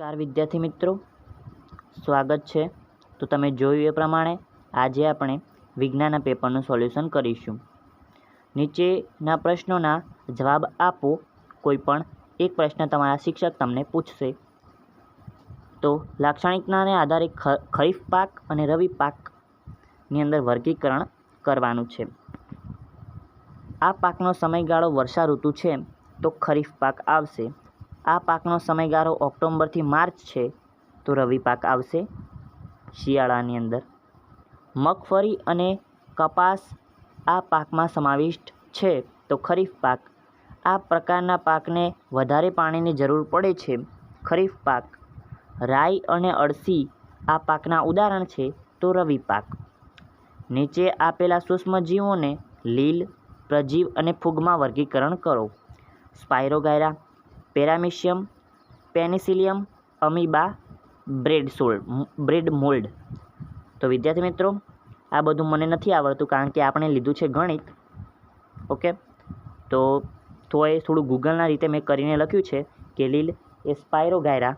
નમસ્કાર વિદ્યાર્થી મિત્રો. સ્વાગત છે. તો તમે જોયું એ પ્રમાણે આજે આપણે વિજ્ઞાનના પેપરનું સોલ્યુશન કરીશું. નીચેના પ્રશ્નોના જવાબ આપો. કોઈ પણ એક પ્રશ્ન તમારા શિક્ષક તમને પૂછશે. તો લાક્ષણિકતાને આધારે ખરીફ પાક અને રવિ પાકની અંદર વર્ગીકરણ કરવાનું છે. આ પાકનો સમયગાળો વર્ષા ઋતુ છે. તો ખરીફ પાક આવશે. આ પાકનો સમયગાળો ઓક્ટોબરથી માર્ચ છે તો રવિ પાક આવશે શિયાળાની અંદર. મગફળી અને કપાસ આ પાકમાં સમાવિષ્ટ છે તો ખરીફ પાક. આ પ્રકારના પાકને વધારે પાણીની જરૂર પડે છે. ખરીફ પાક. રાઈ અને અળસી આ પાકના ઉદાહરણ છે તો રવિ પાક. નીચે આપેલા સૂક્ષ્મજીવોને લીલ, પ્રજીવ અને ફૂગમાં વર્ગીકરણ કરો. Spirogyra paramecium, penicillium, amoeba, bread sold bread mould. તો વિદ્યાર્થી મિત્રો, આ બધું મને નથી આવડતું કારણ કે આપણે લીધું છે ગણિત. ઓકે? તો તો એ થોડું ગૂગલના રીતે મેં કરીને લખ્યું છે કે લીલ એ સ્પાયરોગાયરા,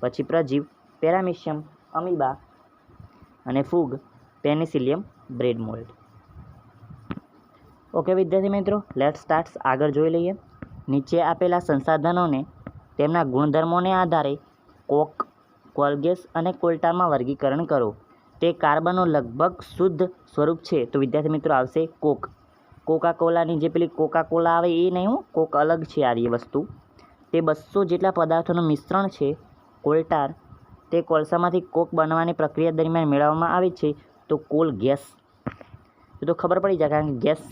પછી પ્રજીવ, પેરામિશિયમ, અમીબા અને ફૂગ, પેનિસિલિયમ, બ્રેડ મોલ્ડ. ઓકે વિદ્યાર્થી મિત્રો લેટ સ્ટાર્ટ્સ આગળ જોઈ લઈએ. નીચે આપેલા સંસાધનોને તેમના ગુણધર્મોને આધારે કોક, કોલગેસ અને કોલ્ટામાં વર્ગીકરણ કરો. તે કાર્બનનો લગભગ શુદ્ધ સ્વરૂપ છે. તો વિદ્યાર્થી મિત્રો, આવશે કોક. કોકા કોલાની જે પેલી કોકા કોલા આવે એ નહીં હું, કોક અલગ છે આ વસ્તુ. તે બસો જેટલા પદાર્થોનું મિશ્રણ છે. કોલ્ટાર, તે કોલસામાંથી કોક બનવાની પ્રક્રિયા દરમિયાન મેળવવામાં આવે છે. તો કોલ ગેસ. તો ખબર પડી જાય, કારણ કે ગેસ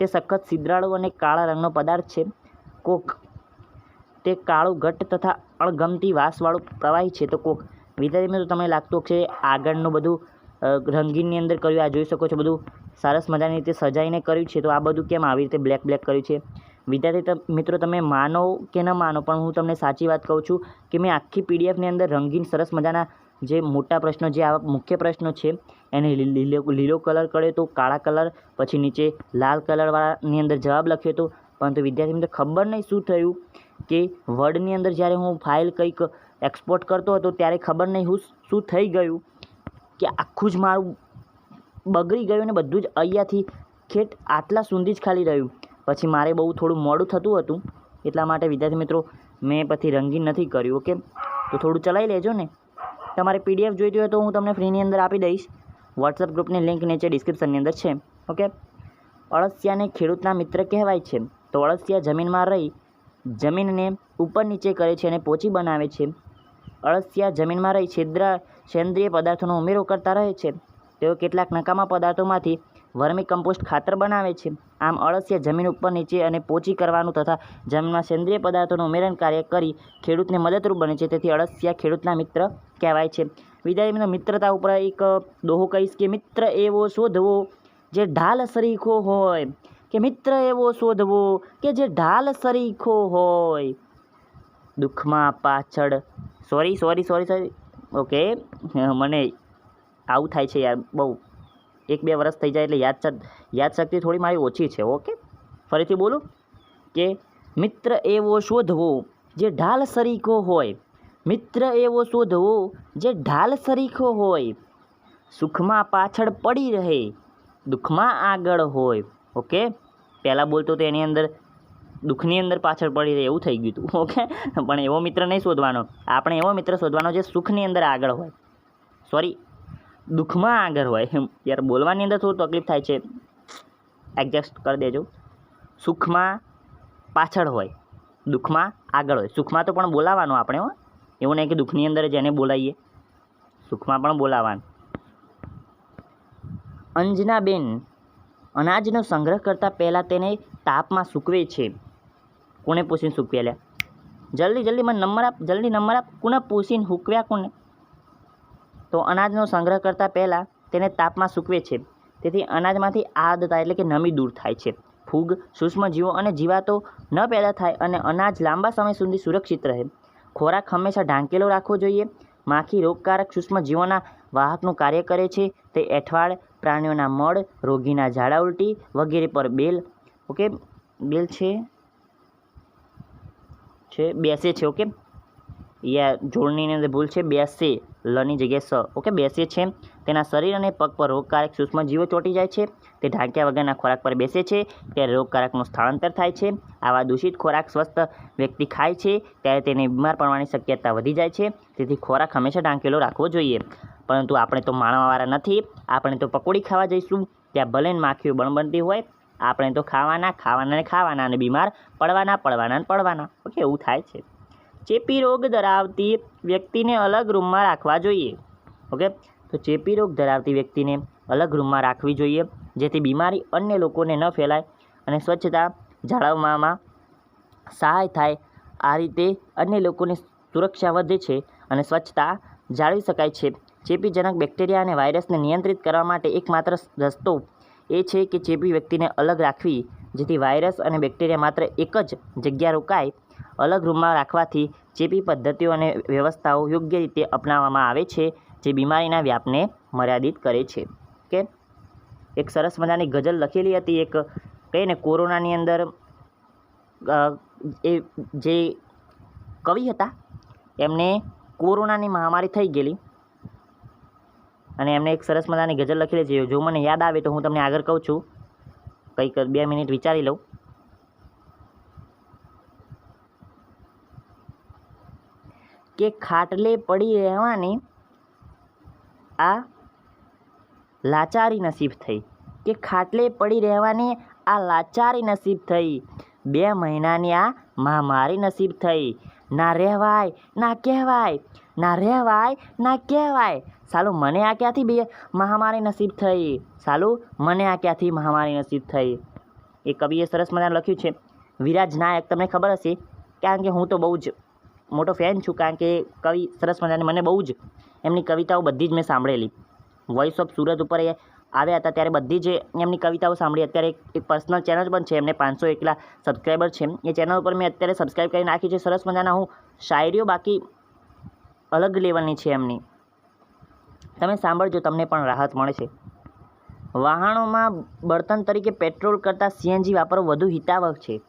તે સખત છિદ્રાળુ અને કાળા રંગનો પદાર્થ છે. કોક તે કાળું ઘટ્ટ તથા અણગમતી વાસવાળું પ્રવાહી છે. તો કોક વિદ્યાર્થી મિત્રો, તમને લાગતું છે આગળનું બધું રંગીનની અંદર કર્યું, આ જોઈ શકો છો બધું. સરસ મજાની રીતે સજાઈને કર્યું છે. તો આ બધું કેમ આવી રીતે બ્લેક બ્લેક કર્યું છે? વિદ્યાર્થી મિત્રો, તમે માનો કે ન માનો, પણ હું તમને સાચી વાત કહું છું કે મેં આખી પીડીએફની અંદર રંગીન સરસ મજાના જે મોટા પ્રશ્નો, જે આવા મુખ્ય પ્રશ્નો છે, એને લીલો લીલો કલર કર્યો તો કાળા કલર, પછી નીચે લાલ કલરવાળાની અંદર જવાબ લખ્યો હતો પરંતુ વિદ્યાર્થી મિત્રો ખબર નહીં શું થયું કે વર્ડની અંદર જ્યારે હું ફાઇલ કંઈક એક્સપોર્ટ કરતો હતો ત્યારે ખબર નહીં હું શું થઈ ગયું કે આખું જ મારું બગડી ગયું ને બધું જ અહીંયાથી ખેટ આટલા સુધી જ ખાલી રહ્યું. પછી મારે બહુ થોડું મોડું થતું હતું, એટલા માટે વિદ્યાર્થી મિત્રો મેં પછી રંગીન નથી કર્યું, ઓકે? તો થોડું ચલાવી લેજો ને. તમારે પીડીએફ જોઈતી હોય તો હું તમને ફ્રીની અંદર આપી દઈશ. વોટ્સઅપ ગ્રુપની લિંક નીચે ડિસ્ક્રિપ્શનની અંદર છે. ઓકે? અળસિયાને ખેડૂતના મિત્ર કહેવાય છે. તો અળસિયા જમીનમાં રહી, જમીનને ઉપર નીચે કરે છે અને પોચી બનાવે છે. અળસિયા જમીનમાં રહી છિદ્ર, સેન્દ્રિય પદાર્થોનો ઉમેરો કરતા રહે છે. તેઓ કેટલાક નકામા પદાર્થોમાંથી વર્મી કમ્પોસ્ટ ખાતર બનાવે છે. આમ અળસિયા જમીન ઉપર નીચે અને પોચી કરવાનું તથા જમીનમાં સેન્દ્રિય પદાર્થોનું ઉમેરણ કાર્ય કરી ખેડૂતને મદદરૂપ બને છે. તેથી અળસિયા ખેડૂતના મિત્ર કહેવાય છે. વિદ્યાર્થી મિત્રો, મિત્રતા ઉપર એક દોહો કહીશ કે મિત્ર એવો શોધવો જે ઢાલ સરીખો હોય, કે મિત્ર એવો શોધવો કે જે ઢાલ સરીખો હોય. દુઃખમાં પાછળ. Sorry sorry sorry sorry okay મને આવું થાય છે યાર, બહુ. એક બે વર્ષ થઈ જાય એટલે યાદ યાદશક્તિ થોડી મારી ઓછી છે ઓકે ફરીથી બોલું કે મિત્ર એવો શોધવો જે ઢાલ સરીખો હોય. મિત્ર એવો શોધવો જે ઢાલ સરીખો હોય. સુખમાં પાછળ પડી રહે, દુઃખમાં આગળ હોય ઓકે પહેલાં બોલતો તો એની અંદર, દુઃખની અંદર પાછળ પડી રહે એવું થઈ ગયું હતું ઓકે પણ એવો મિત્ર નહીં શોધવાનો. આપણે એવો મિત્ર શોધવાનો જે સુખની અંદર આગળ હોય. સોરી દુઃખમાં આગળ હોય. એમ યાર બોલવાની અંદર થોડું તકલીફ થાય છે એડજસ્ટ કરી દેજો. સુખમાં પાછળ હોય. દુઃખમાં આગળ હોય. સુખમાં તો પણ બોલાવાનું આપણે એવું નહીં કે દુઃખની અંદર જ એને બોલાવીએ. સુખમાં પણ બોલાવાનું. અંજનાબેન, અનાજનો સંગ્રહ કરતાં પહેલાં તેને તાપમાં સૂકવે છે. કોને પૂછીને સૂકવે લ્યા જલ્દી જલ્દી મને નંબર આપ, જલ્દી નંબર આપ. કોને પૂછીને સૂકવ્યા કોને? તો અનાજનો સંગ્રહ કરતાં પહેલાં તેને તાપમાં સૂકવે છે. તેથી અનાજમાંથી આર્દ્રતા એટલે કે નમી દૂર થાય છે. ફૂગ, સૂક્ષ્મજીવો અને જીવાતો ન પેદા થાય અને અનાજ લાંબા સમય સુધી સુરક્ષિત રહે. ખોરાક હંમેશા ઢાંકેલો રાખવો જોઈએ. માખી રોગકારક સૂક્ષ્મજીવોના વાહકનું કાર્ય કરે છે. તે એઠવાડ, પ્રાણીઓના મળ, રોગીના ઝાડા ઉલટી વગેરે પર બેલ, ઓકે, બેલ છે? છે? બેસે છે, ઓકે? યા, જોડણીની અંદર ભૂલ છે? બેસે. લની જગ્યાએ સ, ઓકે બેસે છે તેના શરીર અને પગ પર રોગકારક સૂક્ષ્મજીવો ચોંટી જાય છે. તે ઢાંક્યા વગરના ખોરાક પર બેસે છે. ત્યારે રોગકારકનું સ્થળાંતર થાય છે. આવા દૂષિત ખોરાક સ્વસ્થ વ્યક્તિ ખાય છે, ત્યારે તેને બીમાર પડવાની શક્યતા વધી જાય છે. તેથી ખોરાક હંમેશા ઢાંકેલો રાખવો જોઈએ. પરંતુ આપણે તો માણવાવાળા નથી. આપણે તો પકોડી ખાવા જઈશું. ત્યાં ભલે માખીઓ બણબનતી હોય, આપણે તો ખાવાના ખાવાના ને ખાવાના અને બીમાર પડવાના પડવાના ને પડવાના. ઓકે, એવું થાય છે. ચેપી રોગ ધરાવતી વ્યક્તિને અલગ રૂમમાં રાખવા જોઈએ. ઓકે? તો ચેપી રોગ ધરાવતી વ્યક્તિને અલગ રૂમમાં રાખવી જોઈએ, જેથી બીમારી અન્ય લોકોને ન ફેલાય અને સ્વચ્છતા જાળવવામાં સહાય થાય. આ રીતે અન્ય લોકોની સુરક્ષા વધે છે અને સ્વચ્છતા જાળવી શકાય છે. ચેપીજનક બેક્ટેરિયા અને વાયરસને નિયંત્રિત કરવા માટે એકમાત્ર રસ્તો એ છે કે ચેપી વ્યક્તિને અલગ રાખવી, જેથી વાયરસ અને બેક્ટેરિયા માત્ર એક જ જગ્યા રોકાય અલગ રૂમમાં રાખવાથી ચેપી પદ્ધતિઓ અને વ્યવસ્થાઓ યોગ્ય રીતે અપનાવવામાં આવે છે, જે બીમારીના વ્યાપને મર્યાદિત કરે છે. કે એક સરસ મજાની ગઝલ લખેલી હતી એક કહીએ ને કોરોનાની અંદર એ જે કવિ હતા, એમને કોરોનાની મહામારી થઈ ગયેલી. અને એમને એક સરસ મજાની ગઝલ લખેલી છે, જો મને યાદ આવે તો હું તમને આગળ કહું છું. કંઈક બે મિનિટ વિચારી લઉં. કે ખાટલે પડી રહેવાની આ લાચારી નસીબ થઈ. કે ખાટલે પડી રહેવાની આ લાચારી નસીબ થઈ. બે મહિનાની આ મહામારી નસીબ થઈ. ના રહેવાય, ના કહેવાય, ના રહેવાય, ના કહેવાય. સાલું મને આ ક્યાંથી બે મહામારી નસીબ થઈ? સાલું મને આ ક્યાંથી મહામારી નસીબ થઈ? એ કવિએ સરસ મજાનું લખ્યું છે. વિરાજ નાયક, તમને ખબર હશે? કારણ કે હું તો બહુ જ મોટો ફેન છું કારણ કે કવિ સરસ મજાની, મને બહુ જ એમની કવિતાઓ બધી જ મેં સાંભળેલી. વોઇસ ઓફ સુરત ઉપર એ આવ્યા હતા ત્યારે બધી જ એમની કવિતાઓ સાંભળી, અત્યારે એક- પર્સનલ ચેનલ પણ છે, એમને પાંચસો એકલા સબસ્ક્રાઈબર છે. એ ચેનલ ઉપર મેં અત્યારે સબસ્ક્રાઈબ કરી નાખી છે. સરસ મજાના હું શાયરીઓ બાકી અલગ લેવલની છે એમની. તમે સાંભળજો, તમને પણ રાહત મળે છે વાહનોમાં બળતણ તરીકે પેટ્રોલ કરતાં સીએનજી વાપરવું વધુ હિતાવહ છે.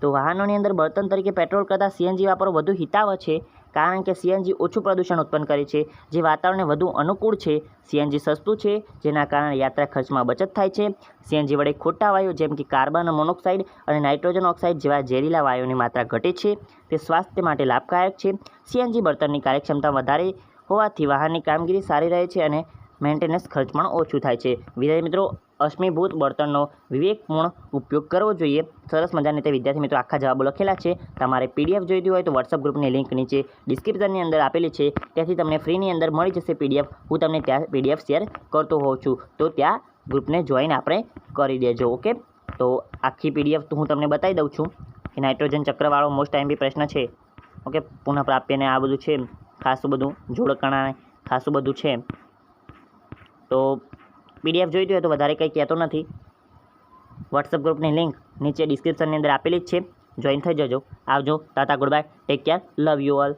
તો વાહનોની અંદર બળતણ તરીકે પેટ્રોલ કરતાં સીએનજી વાપરો વધુ હિતાવ છે, કારણ કે સીએનજી ઓછું પ્રદૂષણ ઉત્પન્ન કરે છે, જે વાતાવરણને વધુ અનુકૂળ છે. સીએનજી સસ્તું છે, જેના કારણે યાત્રા ખર્ચમાં બચત થાય છે. સીએનજી વડે ખોટા વાયુ જેમ કે કાર્બન મોનોક્સાઇડ અને નાઇટ્રોજન ઓક્સાઇડ જેવા ઝેરીલા વાયુની માત્રા ઘટે છે, તે સ્વાસ્થ્ય માટે લાભકારક છે. સીએનજી બળતણની કાર્યક્ષમતા વધારે હોવાથી વાહનની કામગીરી સારી રહે છે અને મેન્ટેનન્સ ખર્ચ પણ ઓછું થાય છે. વિદ્યાર્થી મિત્રો અશ્મિભૂત બળતણનો વિવેકપૂર્ણ ઉપયોગ કરવો જોઈએ. સરસ મજાની તે વિદ્યાર્થી મિત્રો આખા જવાબો લખેલા છે. તમારે પીડીએફ જોઈતી હોય તો વોટ્સઅપ ગ્રુપની લિંક નીચે ડિસ્ક્રિપ્શનની અંદર આપેલી છે. ત્યાંથી તમને ફ્રીની અંદર મળી જશે પીડીએફ હું તમને ત્યાં પીડીએફ શેર કરતો હોઉં છું. તો ત્યાં ગ્રુપને જોઈન આપણે કરી દેજો, ઓકે? તો આખી પીડીએફ તો હું તમને બતાવી દઉં છું કે નાઇટ્રોજન ચક્રવાળો મોસ્ટ ટાઈમ પ્રશ્ન છે. ઓકે? પુનઃપ્રાપ્યને આ બધું છે. ખાસું બધું જોડકણા ખાસું બધું છે. તો પીડીએફ જોઈતી હોય તો વધારે કંઈ કહેતો નથી. વોટ્સઅપ ગ્રુપની લિંક નીચે ડિસ્ક્રિપ્શનની અંદર આપેલી જ છે. જોઈન થઈ જજો. આવજો. તાતા good bye take care love you all